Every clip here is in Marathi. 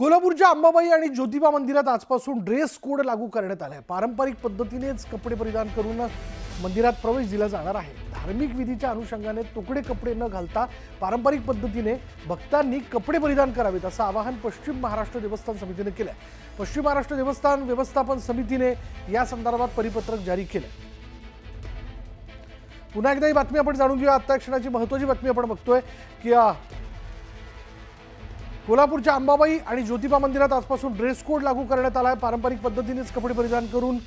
कोल्हापूरच्या अंबाबाई आणि ज्योतिबा मंदिरात आजपासून ड्रेस कोड लागू करण्यात आला आहे पारंपरिक पद्धतीनेच कपडे परिधान करून मंदिरात प्रवेश दिला जाणार आहे. धार्मिक विधीच्या अनुषंगाने तुकडे कपडे न घालता पारंपरिक पद्धतीने भक्तांनी कपडे परिधान करावेत असं आवाहन पश्चिम महाराष्ट्र देवस्थान समितीने केलं आहे पश्चिम महाराष्ट्र देवस्थान व्यवस्थापन समितीने या संदर्भात परिपत्रक जारी केलं पुन्हा एकदा ही बातमी आपण जाणून घेऊया. आत्ता क्षणाची महत्वाची बातमी आपण बघतोय की कोल्हापूरच्या अंबाबाई आणि ज्योतिबा मंदिरात आजपासून ड्रेस कोड लागू करण्यात आला आहे. पारंपरिक पद्धतीनेच कपडे परिधान करून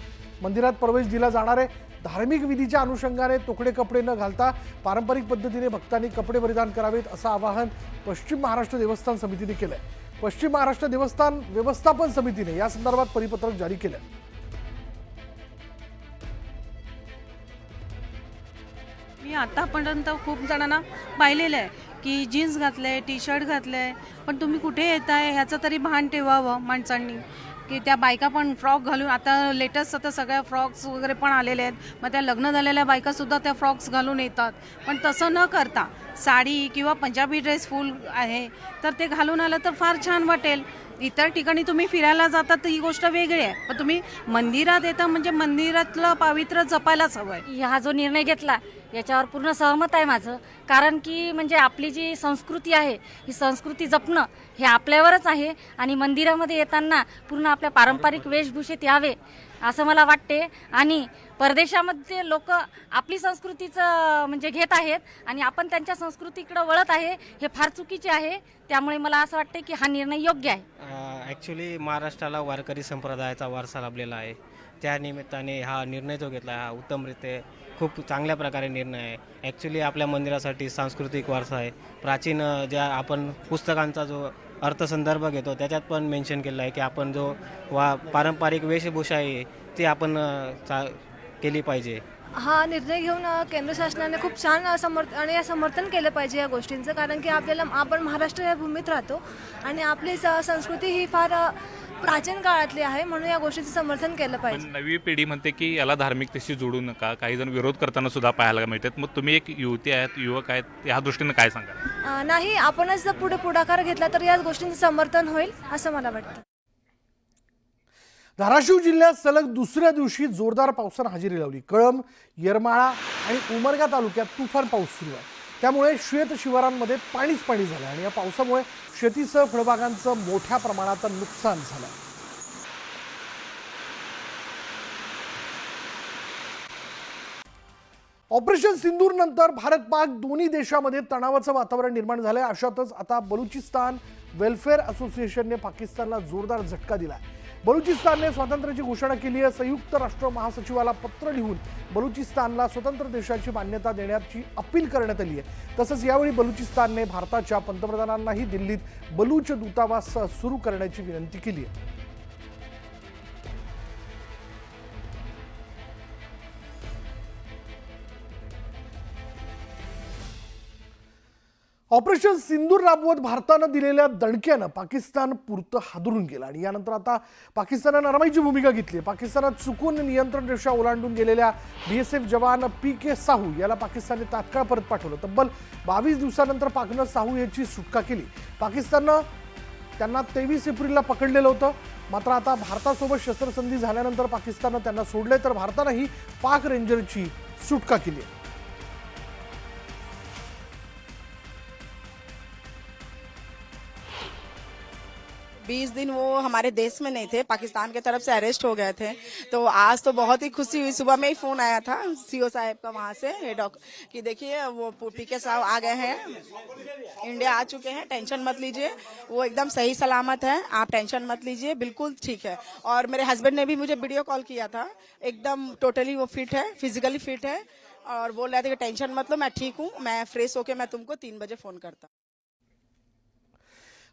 मंदिरात प्रवेश दिला जाणार आहे. धार्मिक विधीच्या अनुषंगाने तोकडे कपडे न घालता पारंपरिक पद्धतीने भक्तांनी कपडे परिधान करावेत असं आवाहन पश्चिम महाराष्ट्र देवस्थान समितीने केलं आहे पश्चिम महाराष्ट्र देवस्थान व्यवस्थापन समितीने या संदर्भात परिपत्रक जारी केलं आहे मी आतापर्यंत खूप जणांना पाहिलेलं आहे. की जीन्स घातलंय टी शर्ट घातलंय. पण तुम्ही कुठे येत आहे ह्याचं तरी भान ठेवावं माणसांनी. की त्या बायका पण फ्रॉक घालून आता लेटेस्ट आता सगळ्या फ्रॉक्स वगैरे पण आलेले आहेत. मग त्या लग्न झालेल्या बायकासुद्धा त्या फ्रॉक्स घालून येतात. पण तसं न करता साडी किंवा पंजाबी ड्रेस फुल आहे तर ते घालून आलं तर फार छान वाटेल. इतर ठिकाणी तुम्ही फिरायला जातात तर ही गोष्ट वेगळी आहे. पण तुम्ही मंदिरात येता म्हणजे मंदिरातलं पावित्र्य जपायलाच हवं आहे हा जो निर्णय घेतला याच्यावर पूर्ण सहमत आहे माझं. कारण की म्हणजे आपली जी संस्कृती आहे ही संस्कृती जपणं हे आपल्यावरच आहे आणि मंदिरामध्ये येताना पूर्ण आपल्या पारंपरिक वेशभूषेत यावे असं मला वाटते. आणि परदेशामध्ये लोक आपली संस्कृतीचं म्हणजे घेत आहेत आणि आपण त्यांच्या संस्कृतीकडे वळत आहे हे फार चुकीचे आहे. त्यामुळे मला असं वाटते की हा निर्णय योग्य आहे. ॲक्च्युली महाराष्ट्राला वारकरी संप्रदायाचा वारसा लाभलेला आहे. त्या निमित्ताने हा निर्णय जो घेतला हा उत्तमरित्या खूप चांगल्या प्रकारे निर्णय आहे. ॲक्च्युली आपल्या मंदिरासाठी सांस्कृतिक वारसा आहे. प्राचीन ज्या आपण पुस्तकांचा जो अर्थसंदर्भ घेतो त्याच्यात पण मेन्शन केलं आहे की आपण जो वा पारंपरिक वेशभूषा आहे ती आपण चा केली पाहिजे. हा निर्णय घेऊन केंद्र शासनाने खूप छान समर्थ आणि समर्थन केलं पाहिजे या गोष्टींचं. कारण की आपल्याला आपण महाराष्ट्र या भूमीत राहतो आणि आपली स- संस्कृती ही फार प्राचीन काळातली आहे म्हणून या गोष्टीचं समर्थन केलं पाहिजे. पण नवी पिढी म्हणते की याला धार्मिकतेशी जोडू नका. काही जण विरोध करताना सुद्धा पाहायला मिळतात. मग तुम्ही एक युवती आहेत युवक आहेत ह्या दृष्टीने काय सांगाल? अ, नाही आपणच जर पुढे पुढाकार घेतला तर या गोष्टींचं समर्थन होईल असं मला वाटतं. धाराशिव जिल्ह्यात सलग दुसऱ्या दिवशी जोरदार पावसानं हजेरी लावली. कळंब येरमाळा आणि उमरगा तालुक्यात तुफान पाऊस सुरू आहे. त्यामुळे शेत शिवारांमध्ये पाणीच पाणी झालं आणि या पावसामुळे शेतीसह फळबागांचं मोठ्या प्रमाणात नुकसान झालं ऑपरेशन सिंदूर नंतर भारत पाक दोन्ही देशामध्ये तणावाचं वातावरण निर्माण झालंय. अशातच आता बलुचिस्तान वेलफेअर असोसिएशनने पाकिस्तानला जोरदार झटका दिलाय. बलुचिस्तानने स्वातंत्र्याची घोषणा केली आहे. संयुक्त राष्ट्र महासचिवाला पत्र लिहून बलुचिस्तानला स्वतंत्र देशाची मान्यता देण्याची अपील करण्यात आली आहे. तसंच यावेळी बलुचिस्तानने भारताच्या पंतप्रधानांनाही दिल्लीत बलूच दूतावास सुरू करण्याची विनंती केली आहे. ऑपरेशन सिंदूर राबवत भारतानं दिलेल्या दणक्यानं पाकिस्तान पुरतं हादरून गेलं. आणि यानंतर आता पाकिस्तानानं नरमाईची भूमिका घेतली. आहे पाकिस्तानात चुकून नियंत्रण रेषा ओलांडून गेलेल्या बी एस एफ जवान पी के साहू याला पाकिस्तानने तात्काळ परत पाठवलं. तब्बल बावीस दिवसानंतर पाकनं साहू याची सुटका केली. पाकिस्ताननं त्यांना तेवीस एप्रिलला पकडलेलं होतं. मात्र आता भारतासोबत शस्त्रसंधी झाल्यानंतर पाकिस्ताननं त्यांना सोडले तर भारतानंही पाक रेंजरची सुटका केली आहे. बीस दिन वो हमारे देश में नहीं थे, पाकिस्तान के तरफ़ से अरेस्ट हो गए थे। तो आज तो बहुत ही खुशी हुई। सुबह में ही फ़ोन आया था सीओ साहब का वहाँ से डॉक कि देखिए, वो पी के साहब आ गए हैं। इंडिया आ चुके हैं। टेंशन मत लीजिए। वो एकदम सही सलामत है। आप टेंशन मत लीजिए। बिल्कुल ठीक है। और मेरे हस्बैंड ने भी मुझे वीडियो कॉल किया था। एकदम टोटली वो फिट है फिजिकली फिट है। और बोल रहे थे कि टेंशन मत लो, मैं ठीक हूँ। मैं फ्रेश होके मैं तुमको तीन बजे फ़ोन करता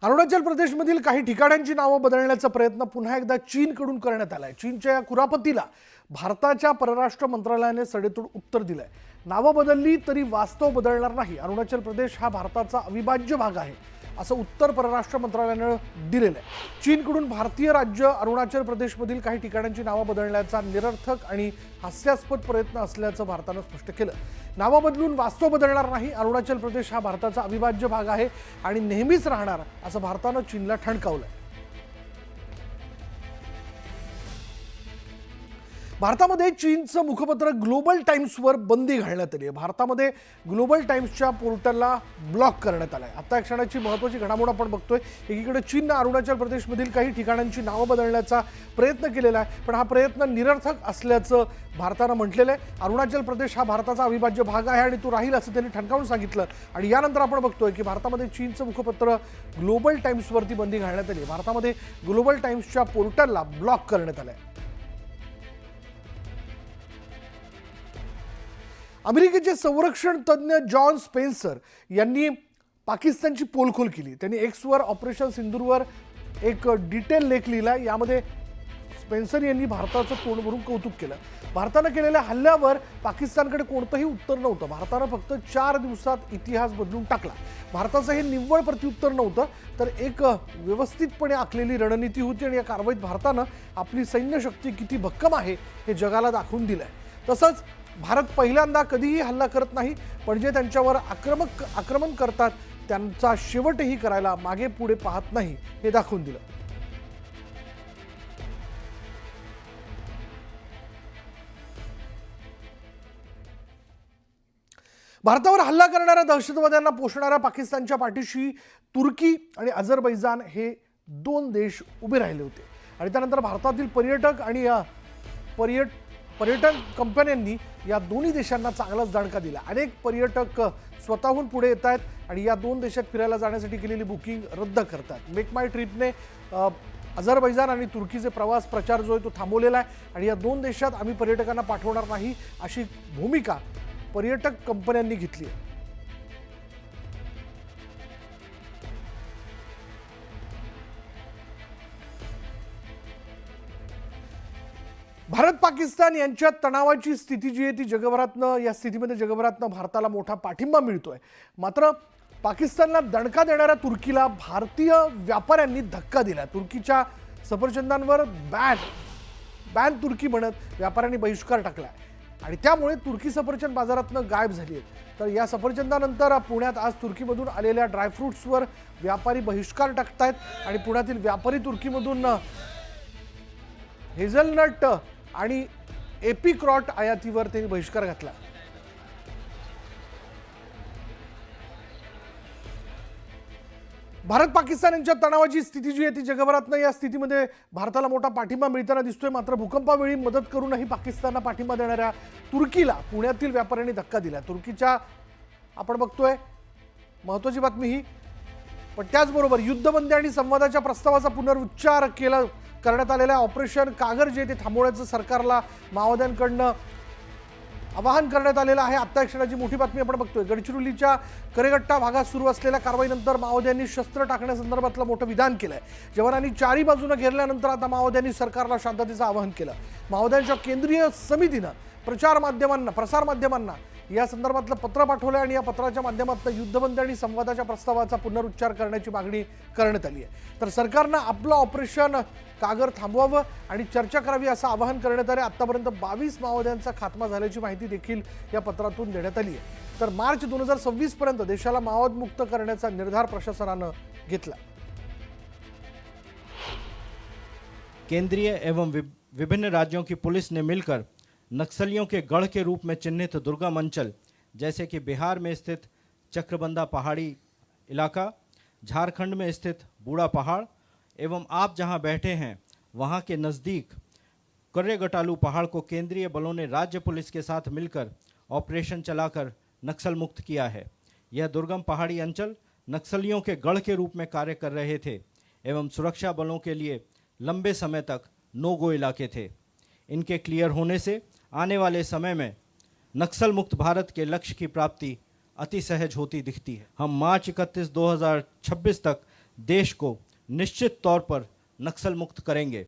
अरुणाचल प्रदेशमधील काही ठिकाणांची नावं बदलण्याचा प्रयत्न पुन्हा एकदा चीनकडून करण्यात आला आहे चीनच्या या कुरापतीला भारताच्या परराष्ट्र मंत्रालयाने सडेतोड उत्तर दिलं आहे नावं बदलली तरी वास्तव बदलणार नाही. अरुणाचल प्रदेश हा भारताचा अविभाज्य भाग आहे. असं उत्तर परराष्ट्र मंत्रालयानं दिलेलं आहे. चीनकडून भारतीय राज्य अरुणाचल प्रदेशमधील काही ठिकाणांची नावं बदलण्याचा निरर्थक आणि हास्यास्पद प्रयत्न असल्याचं भारतानं स्पष्ट केलं. नावं बदलून वास्तव बदलणार नाही अरुणाचल प्रदेश हा भारताचा अविभाज्य भाग आहे आणि नेहमीच राहणार असं भारतानं चीनला ठणकावलंय. भारतामध्ये चीनचं मुखपत्र ग्लोबल टाइम्सवर बंदी घालण्यात आली आहे. भारतामध्ये ग्लोबल टाइम्सच्या पोर्टलला ब्लॉक करण्यात आलं आहे आता या क्षणाची महत्त्वाची घडामोड आपण बघतोय. एकीकडे चीननं अरुणाचल प्रदेशमधील काही ठिकाणांची नावं बदलण्याचा प्रयत्न केलेला आहे. पण हा प्रयत्न निरर्थक असल्याचं भारतानं म्हटलेलं आहे. अरुणाचल प्रदेश हा भारताचा अविभाज्य भाग आहे आणि तो राहील असं त्यांनी ठणकावून सांगितलं. आणि यानंतर आपण बघतोय की भारतामध्ये चीनचं मुखपत्र ग्लोबल टाइम्सवरती बंदी घालण्यात आली आहे. भारतामध्ये ग्लोबल टाइम्सच्या पोर्टलला ब्लॉक करण्यात आलं आहे अमेरिकेचे संरक्षण तज्ज्ञ जॉन स्पेन्सर यांनी पाकिस्तानची पोलखोल केली. त्यांनी एक्सवर ऑपरेशन सिंदूरवर एक डिटेल लेख लिहिला. यामध्ये स्पेन्सर यांनी भारताचं तोंड भरून कौतुक केलं. भारतानं केलेल्या हल्ल्यावर पाकिस्तानकडे कोणतंही उत्तर नव्हतं. भारतानं फक्त चार दिवसात इतिहास बदलून टाकला. भारताचं हे निव्वळ प्रत्युत्तर नव्हतं तर एक व्यवस्थितपणे आखलेली रणनीती होती आणि या कारवाईत भारतानं आपली सैन्यशक्ती किती भक्कम आहे हे जगाला दाखवून दिलं आहे तसंच भारत पहिल्यांदा कधीही हल्ला करत नाही पण जे त्यांच्यावर आक्रमक आक्रमण करतात त्यांचा शेवटही करायला मागे पुढे पाहत नाही हे दाखवून दिलं. भारतावर हल्ला करणाऱ्या दहशतवाद्यांना पोषणाऱ्या पाकिस्तानच्या पाठीशी तुर्की आणि अझरबैजान हे दोन देश उभे राहिले होते. आणि त्यानंतर भारतातील पर्यटक आणि पर्यट पर्यटन कंपन्यांनी या दोन्ही देशांना चांगलाच दणका दिला. अनेक पर्यटक स्वतःहून पुढे येत आहेत आणि या दोन देशात फिरायला जाण्यासाठी केलेली बुकिंग रद्द करतात. मेक माय ट्रिपने अ, अझरबैजान आणि तुर्कीचे प्रवास प्रचार जो आहे तो थांबवलेला आहे आणि या दोन देशात आम्ही पर्यटकांना पाठवणार नाही अशी भूमिका पर्यटक कंपन्यांनी घेतली आहे. पाकिस्तान यांच्यात तणावाची स्थिती जी आहे ती जगभरातनं या स्थितीमध्ये जगभरातनं भारताला मोठा पाठिंबा मिळतोय. मात्र पाकिस्तानला दणका देणाऱ्या तुर्कीला भारतीय व्यापाऱ्यांनी धक्का दिला तुर्कीच्या सफरचंदांवर बॅन बॅन तुर्की म्हणत व्यापाऱ्यांनी बहिष्कार टाकला आणि त्यामुळे तुर्की सफरचंद बाजारातनं गायब झाली आहेत. तर या सफरचंदानंतर पुण्यात आज तुर्कीमधून आलेल्या ड्रायफ्रुट्सवर व्यापारी बहिष्कार टाकतायत आणि पुण्यातील व्यापारी तुर्कीमधून हेझलनट आणि एपिक्रॉट आयातीवर त्यांनी बहिष्कार घातला. भारत पाकिस्तान यांच्या तणावाची स्थिती जी आहे ती जगभरातनं या स्थितीमध्ये भारताला मोठा पाठिंबा मिळताना दिसतोय. मात्र भूकंपावेळी मदत करूनही पाकिस्तानला पाठिंबा देणाऱ्या तुर्कीला पुण्यातील व्यापाऱ्यांनी धक्का दिला. तुर्कीच्या आपण बघतोय महत्वाची बातमी ही. पण त्याचबरोबर युद्धबंदी आणि संवादाच्या प्रस्तावाचा पुनरुच्चार केला करण्यात आलेल्या ऑपरेशन कागर जे ते थांबवण्याचं सरकारला माओवाद्यांकडनं आवाहन करण्यात आलेलं आहे. आत्ता क्षणाची मोठी बातमी आपण बघतोय. गडचिरोलीच्या करेगट्टा भागात सुरू असलेल्या कारवाईनंतर माओवाद्यांनी शस्त्र टाकण्यासंदर्भातलं मोठं विधान केलंय. जवानांनी चारी बाजूनं घेरल्यानंतर आता माओवाद्यांनी सरकारला शांततेचं आवाहन केलं. माओवाद्यांच्या केंद्रीय समितीनं प्रचार माध्यमांना प्रसार माध्यमांना या संदर्भातलं पत्र पाठवलं आणि या पत्राच्या माध्यमातून युद्धबंदी आणि संवादाच्या प्रस्तावाचा पुनरुच्चार करण्याची मागणी करण्यात आली आहे. तर सरकारनं आपलं ऑपरेशन कागर थांबवावं आणि चर्चा करावी असं आवाहन करण्यात आलं. आतापर्यंत बावीस माओवाद्यांचा खात्मा झाल्याची माहिती देखील या पत्रातून देण्यात आली आहे. तर मार्च दोन हजार सव्वीस पर्यंत देशाला माओवादमुक्त करण्याचा निर्धार प्रशासनानं घेतला. केंद्रीय एवं विभिन्न राज्यों की पुलिस ने मिलकर नक्सलियों के गढ़ के रूप में चिन्हित दुर्गम अंचल जैसे कि बिहार में स्थित चक्रबंदा पहाड़ी इलाका, झारखंड में स्थित बूढ़ा पहाड़, एवं आप जहाँ बैठे हैं, वहाँ के नज़दीक कर्रेगटालू पहाड़ को केंद्रीय बलों ने राज्य पुलिस के साथ मिलकर ऑपरेशन चलाकर नक्सल मुक्त किया है। यह दुर्गम पहाड़ी अंचल नक्सलियों के गढ़ के रूप में कार्य कर रहे थे, एवं सुरक्षा बलों के लिए लंबे समय तक नो गो इलाके थे। इनके क्लियर होने से आने वाले समय में नक्सल मुक्त भारत के लक्ष्य की प्राप्ति अति सहज होती दिखती है। हम मार्च इकतीस 2026 तक देश को निश्चित तौर पर नक्सल मुक्त करेंगे।